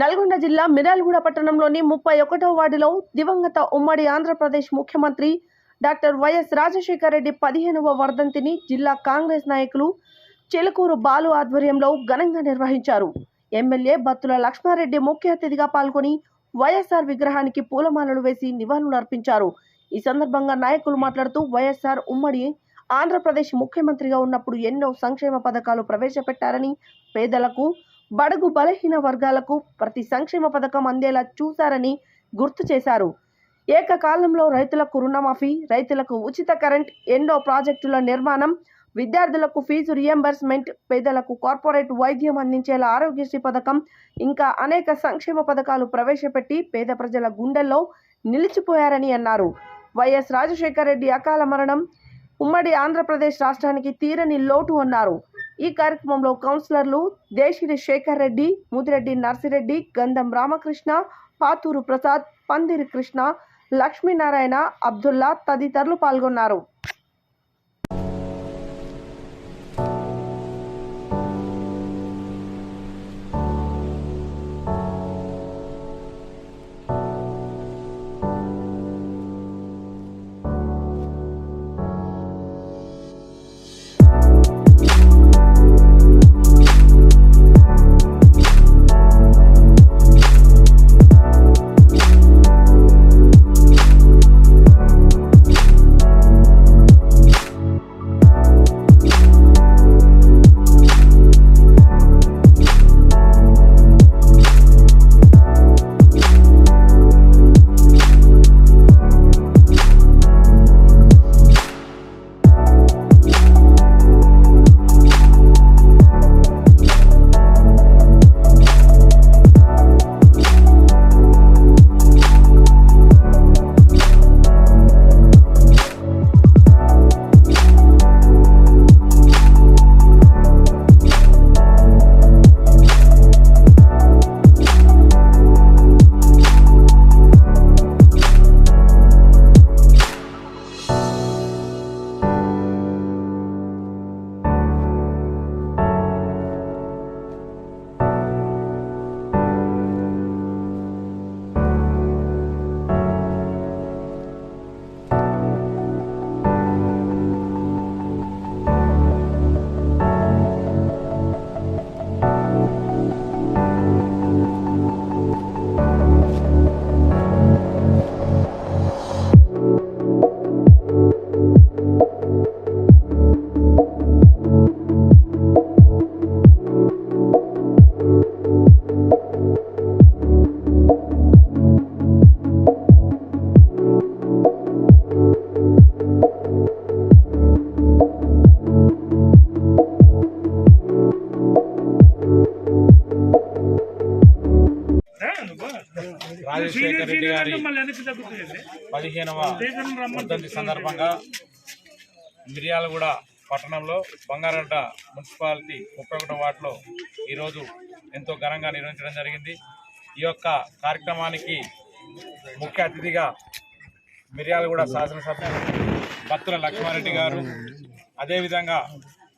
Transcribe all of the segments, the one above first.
నల్గొండ జిల్లా మిరాల్గూడ పట్టణంలోని ముప్పై ఒకటవ వార్డులో దివంగత ఉమ్మడి ఆంధ్రప్రదేశ్ ముఖ్యమంత్రి డాక్టర్ వైఎస్ రాజశేఖర రెడ్డి పదిహేనవ వర్ధంతిని జిల్లా కాంగ్రెస్ నాయకులు చిలకూరు బాలు ఆధ్వర్యంలో ఘనంగా నిర్వహించారు. ఎమ్మెల్యే బత్తుల లక్ష్మారెడ్డి ముఖ్య అతిథిగా పాల్గొని వైఎస్ఆర్ విగ్రహానికి పూలమాలలు వేసి నివాళులు అర్పించారు. ఈ సందర్భంగా నాయకులు మాట్లాడుతూ వైఎస్ఆర్ ఉమ్మడి ఆంధ్రప్రదేశ్ ముఖ్యమంత్రిగా ఉన్నప్పుడు ఎన్నో సంక్షేమ పథకాలు ప్రవేశపెట్టారని పేదలకు బడుగు బలహీన వర్గాలకు ప్రతి సంక్షేమ పథకం అందేలా చూశారని గుర్తు చేశారు. ఏకకాలంలో రైతులకు రుణమాఫీ రైతులకు ఉచిత కరెంట్ ఎన్నో ప్రాజెక్టుల నిర్మాణం విద్యార్థులకు ఫీజు రియంబర్స్మెంట్ పేదలకు కార్పొరేట్ వైద్యం అందించేలా ఆరోగ్యశ్రీ పథకం ఇంకా అనేక సంక్షేమ పథకాలు ప్రవేశపెట్టి పేద ప్రజల గుండెల్లో నిలిచిపోయారని అన్నారు. వైఎస్ రాజశేఖర రెడ్డి అకాల మరణం ఉమ్మడి ఆంధ్రప్రదేశ్ రాష్ట్రానికి తీరని లోటు అన్నారు. ఈ కార్యక్రమంలో కౌన్సిలర్లు దేశిరి శేఖర్ రెడ్డి ముదిరెడ్డి నర్సిరెడ్డి గంధం రామకృష్ణ పాతూరు ప్రసాద్ పందిరి కృష్ణ లక్ష్మీనారాయణ అబ్దుల్లా తదితరులు పాల్గొన్నారు. పదిహేనవ వర్ధంతి సందర్భంగా మిర్యాలగూడ పట్టణంలో బంగారడ్డ మున్సిపాలిటీ ముప్పై ఒకటో వార్డులో ఈరోజు ఎంతో ఘనంగా నిర్వహించడం జరిగింది. ఈ యొక్క కార్యక్రమానికి ముఖ్య అతిథిగా మిర్యాలగూడ శాసనసభ్యులు బత్తుల లక్ష్మారెడ్డి గారు అదేవిధంగా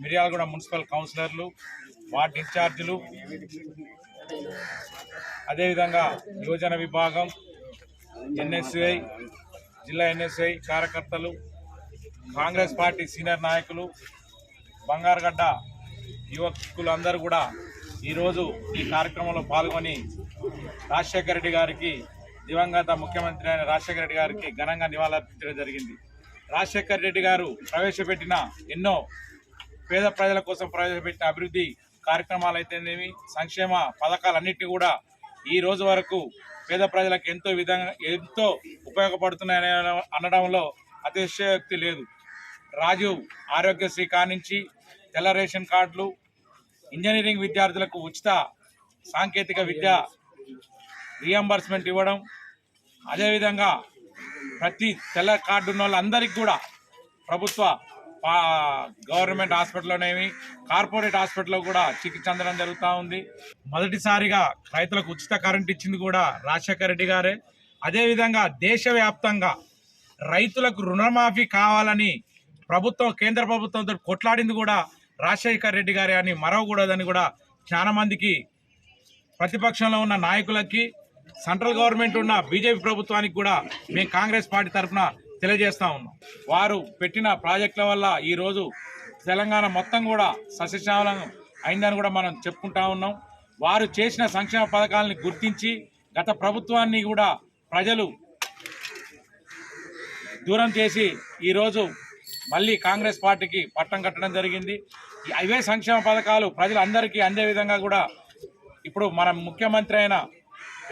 మిర్యాలగూడ మున్సిపల్ కౌన్సిలర్లు వార్డు ఇన్ఛార్జీలు అదేవిధంగా యువజన విభాగం ఎన్ఎస్ఐ జిల్లా ఎన్ఎస్ఐ కార్యకర్తలు కాంగ్రెస్ పార్టీ సీనియర్ నాయకులు బంగారుగడ్డ యువకులందరూ కూడా ఈరోజు ఈ కార్యక్రమంలో పాల్గొని రాజశేఖర రెడ్డి గారికి దివంగత ముఖ్యమంత్రి అయిన రాజశేఖర రెడ్డి గారికి ఘనంగా నివాళులర్పించడం జరిగింది. రాజశేఖర రెడ్డి గారు ప్రవేశపెట్టిన ఎన్నో పేద ప్రజల కోసం ప్రవేశపెట్టిన అభివృద్ధి కార్యక్రమాలు అయితేనేమి సంక్షేమ పథకాలన్నింటినీ కూడా ఈ రోజు వరకు పేద ప్రజలకు ఎంతో విధంగా ఎంతో ఉపయోగపడుతున్నాయని అనడంలో అతిశయోక్తి లేదు. రాజీవ్ ఆరోగ్యశ్రీ కానించి తెల్ల రేషన్ కార్డులు ఇంజనీరింగ్ విద్యార్థులకు ఉచిత సాంకేతిక విద్య రియంబర్స్మెంట్ ఇవ్వడం అదేవిధంగా ప్రతి తెల్ల కార్డు ఉన్న వాళ్ళందరికీ కూడా ప్రభుత్వ గవర్నమెంట్ హాస్పిటల్లోనేమి కార్పొరేట్ హాస్పిటల్లో కూడా చికిత్స అందడం జరుగుతూ ఉంది. మొదటిసారిగా రైతులకు ఉచిత కరెంట్ ఇచ్చింది కూడా రాజశేఖర రెడ్డి గారే. అదేవిధంగా దేశవ్యాప్తంగా రైతులకు రుణమాఫీ కావాలని ప్రభుత్వం కేంద్ర ప్రభుత్వంతో కొట్లాడింది కూడా రాజశేఖర రెడ్డి గారే అని మరవకూడదని కూడా చాలా మందికి ప్రతిపక్షంలో ఉన్న నాయకులకి సెంట్రల్ గవర్నమెంట్ ఉన్న బీజేపీ ప్రభుత్వానికి కూడా మేము కాంగ్రెస్ పార్టీ తరఫున తెలియజేస్తా ఉన్నాం. వారు పెట్టిన ప్రాజెక్టుల వల్ల ఈరోజు తెలంగాణ మొత్తం కూడా సస్యశ్యామలం అయిందని కూడా మనం చెప్పుకుంటా ఉన్నాం. వారు చేసిన సంక్షేమ పథకాలని గుర్తించి గత ప్రభుత్వాన్ని కూడా ప్రజలు దూరం చేసి ఈరోజు మళ్ళీ కాంగ్రెస్ పార్టీకి పట్టం కట్టడం జరిగింది. అవే సంక్షేమ పథకాలు ప్రజలందరికీ అందే విధంగా కూడా ఇప్పుడు మన ముఖ్యమంత్రి అయిన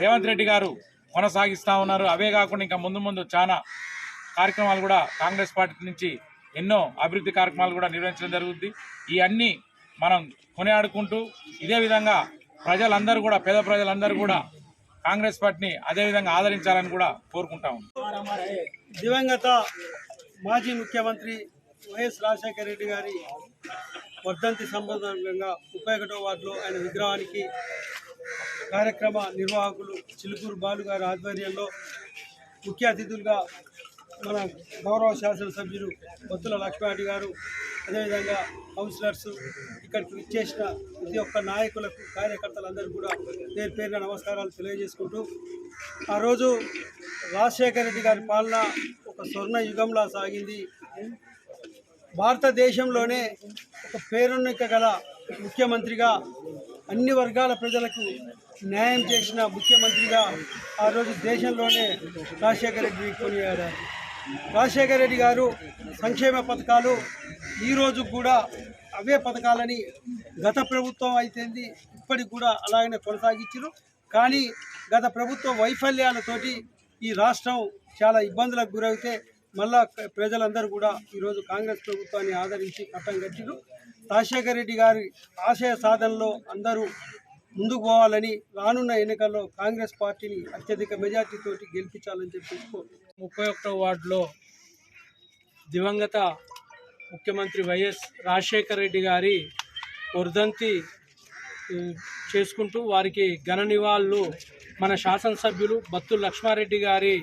రేవంత్ రెడ్డి గారు కొనసాగిస్తూ ఉన్నారు. అవే కాకుండా ఇంకా ముందు ముందు చాలా కార్యక్రమాలు కూడా కాంగ్రెస్ పార్టీ నుంచి ఎన్నో అభివృద్ధి కార్యక్రమాలు కూడా నిర్వహించడం జరుగుద్ది. ఇవన్నీ మనం కొనియాడుకుంటూ ఇదే విధంగా ప్రజలందరూ కూడా పేద ప్రజలందరూ కూడా కాంగ్రెస్ పార్టీని అదే విధంగా ఆదరించాలని కూడా కోరుకుంటా దివంగత మాజీ ముఖ్యమంత్రి వైఎస్ రాజశేఖర రెడ్డి గారి వర్ధంతి సంబంధంగా ముప్పై ఒకటో వార్డులో ఆయన విగ్రహానికి కార్యక్రమ నిర్వాహకులు చిలుకూరు బాలు గారి ఆధ్వర్యంలో ముఖ్య అతిథులుగా మన గౌరవ శాసనసభ్యులు బొత్తుల లక్ష్మారెడ్డి గారు అదేవిధంగా కౌన్సిలర్స్ ఇక్కడికి విచ్చేసిన ప్రతి ఒక్క నాయకులకు కార్యకర్తలందరూ కూడా పేరు పేరున నమస్కారాలు తెలియజేసుకుంటూ ఆ రోజు రాజశేఖర రెడ్డి గారి పాలన ఒక స్వర్ణ యుగంలా సాగింది. భారతదేశంలోనే ఒక పేరున్నిక గల ముఖ్యమంత్రిగా అన్ని వర్గాల ప్రజలకు న్యాయం చేసిన ముఖ్యమంత్రిగా ఆ రోజు దేశంలోనే రాజశేఖర రెడ్డి కొనియాడారు. రాజశేఖర రెడ్డి గారు సంక్షేమ పథకాలు ఈరోజు కూడా అవే పథకాలని గత ప్రభుత్వం అయితేంది ఇప్పటికి కూడా అలాగనే కొనసాగించారు కానీ గత ప్రభుత్వ వైఫల్యాలతోటి ఈ రాష్ట్రం చాలా ఇబ్బందులకు గురైతే మళ్ళా ప్రజలందరూ కూడా ఈరోజు కాంగ్రెస్ ప్రభుత్వాన్ని ఆదరించి పట్టం కట్టిరు రాజశేఖర రెడ్డి గారి ఆశయ సాధనలో అందరూ ముందుకు పోవాలని రానున్న ఎన్నికల్లో కాంగ్రెస్ పార్టీని అత్యధిక మెజార్టీతోటి గెలిపించాలని చెప్పి ముప్పై ఒకటో వార్డులో దివంగత ముఖ్యమంత్రి వైఎస్ రాజశేఖర రెడ్డి గారి వర్ధంతి చేసుకుంటూ వారికి ఘన నివాళులు మన శాసనసభ్యులు బత్తు లక్ష్మారెడ్డి గారి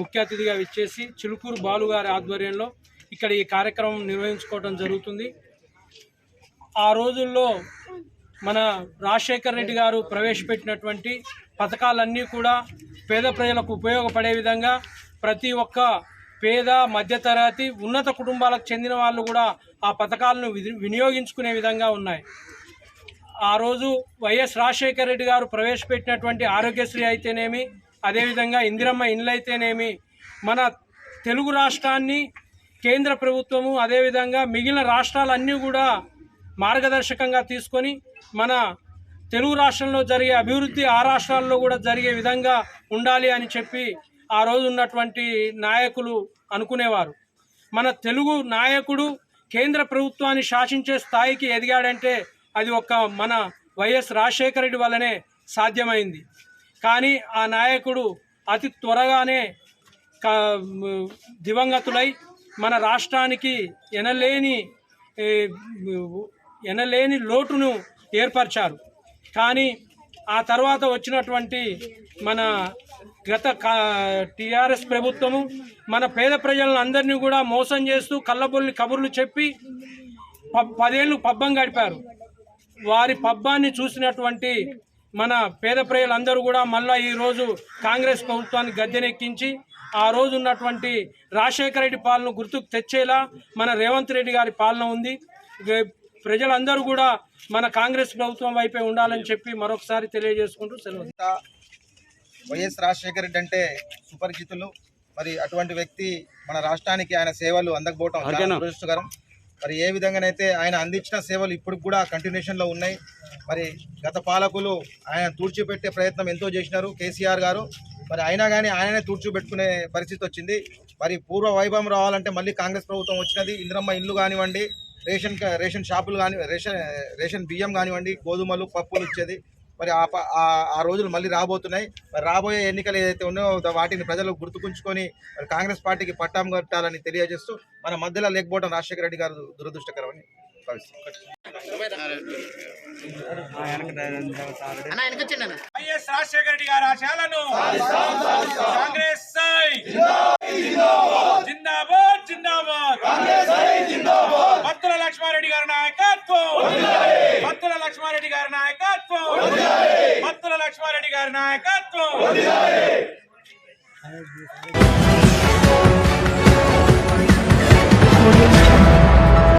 ముఖ్య అతిథిగా విచ్చేసి చిలుకూరు బాలు గారి ఆధ్వర్యంలో ఇక్కడ ఈ కార్యక్రమం నిర్వహించుకోవడం జరుగుతుంది. ఆ రోజుల్లో మన రాజశేఖర్ రెడ్డి గారు ప్రవేశపెట్టినటువంటి పథకాలన్నీ కూడా పేద ప్రజలకు ఉపయోగపడే విధంగా ప్రతి ఒక్క పేద మధ్యతరగతి ఉన్నత కుటుంబాలకు చెందిన వాళ్ళు కూడా ఆ పథకాలను వినియోగించుకునే విధంగా ఉన్నాయి. ఆ రోజు వైఎస్ రాజశేఖర రెడ్డి గారు ప్రవేశపెట్టినటువంటి ఆరోగ్యశ్రీ అయితేనేమి అదేవిధంగా ఇందిరమ్మ ఇండ్లు అయితేనేమి మన తెలుగు రాష్ట్రాన్ని కేంద్ర ప్రభుత్వము అదేవిధంగా మిగిలిన రాష్ట్రాలన్నీ కూడా మార్గదర్శకంగా తీసుకొని మన తెలుగు రాష్ట్రంలో జరిగే అభివృద్ధి ఆ రాష్ట్రాల్లో కూడా జరిగే విధంగా ఉండాలి అని చెప్పి ఆ రోజు ఉన్నటువంటి నాయకులు అనుకునేవారు. మన తెలుగు నాయకుడు కేంద్ర ప్రభుత్వాన్ని శాసించే స్థాయికి ఎదిగాడంటే అది ఒక మన వైఎస్ రాజశేఖర రెడ్డి వల్లనే సాధ్యమైంది. కానీ ఆ నాయకుడు అతి త్వరగానే దివంగతులై మన రాష్ట్రానికి ఎనలేని ఎనలేని లోటును ఏర్పరిచారు. కానీ ఆ తర్వాత వచ్చినటువంటి మన గత టీఆర్ఎస్ ప్రభుత్వము మన పేద ప్రజలను అందరినీ కూడా మోసం చేస్తూ కళ్ళబొల్లి కబుర్లు చెప్పి పదేళ్ళు పబ్బం గడిపారు. వారి పబ్బాన్ని చూసినటువంటి మన పేద ప్రజలందరూ కూడా మళ్ళా ఈరోజు కాంగ్రెస్ ప్రభుత్వాన్ని గద్దెనెక్కించి ఆ రోజు ఉన్నటువంటి రాజశేఖర రెడ్డి పాలన గుర్తుకు తెచ్చేలా మన రేవంత్ రెడ్డి గారి పాలన ఉంది. ప్రజలందరూ కూడా మన కాంగ్రెస్ ప్రభుత్వం వైపే ఉండాలని చెప్పి మరొకసారి తెలియజేసుకుంటూ సెలవు. వైఎస్ రాజశేఖర రెడ్డి అంటే సుపరిచితులు. మరి అటువంటి వ్యక్తి మన రాష్ట్రానికి ఆయన సేవలు అందకపోవటం దురదృష్టకరం. మరి ఏ విధంగానైతే ఆయన అందించిన సేవలు ఇప్పుడు కూడా కంటిన్యూషన్లో ఉన్నాయి. మరి గత పాలకులు ఆయన తూర్చిపెట్టే ప్రయత్నం ఎంతో చేసినారు కేసీఆర్ గారు. మరి అయినా కానీ ఆయననే తూర్చిపెట్టుకునే పరిస్థితి వచ్చింది. మరి పూర్వ వైభవం రావాలంటే మళ్ళీ కాంగ్రెస్ ప్రభుత్వం వచ్చినది. ఇంద్రమ్మ ఇల్లు కానివ్వండి రేషన్ రేషన్ షాపులు కాని రేషన్ రేషన్ బియ్యం కానివ్వండి గోధుమలు పప్పులు ఇచ్చేది. మరి ఆ ప- ఆ- ఆ రోజులు మళ్ళీ రాబోతున్నాయి. మరి రాబోయే ఎన్నికలు ఏదైతే ఉన్నాయో వాటిని ప్రజలు గుర్తుకుంచుకొని మరి కాంగ్రెస్ పార్టీకి పట్టాం కట్టాలని తెలియజేస్తూ మన మధ్యలో లేకపోవడం రాజశేఖర రెడ్డి గారు దురదృష్టకరమని భావిస్తున్నాను వైఎస్ రాజశేఖర రెడ్డి గారి ఆశయాలను కాంగ్రెస్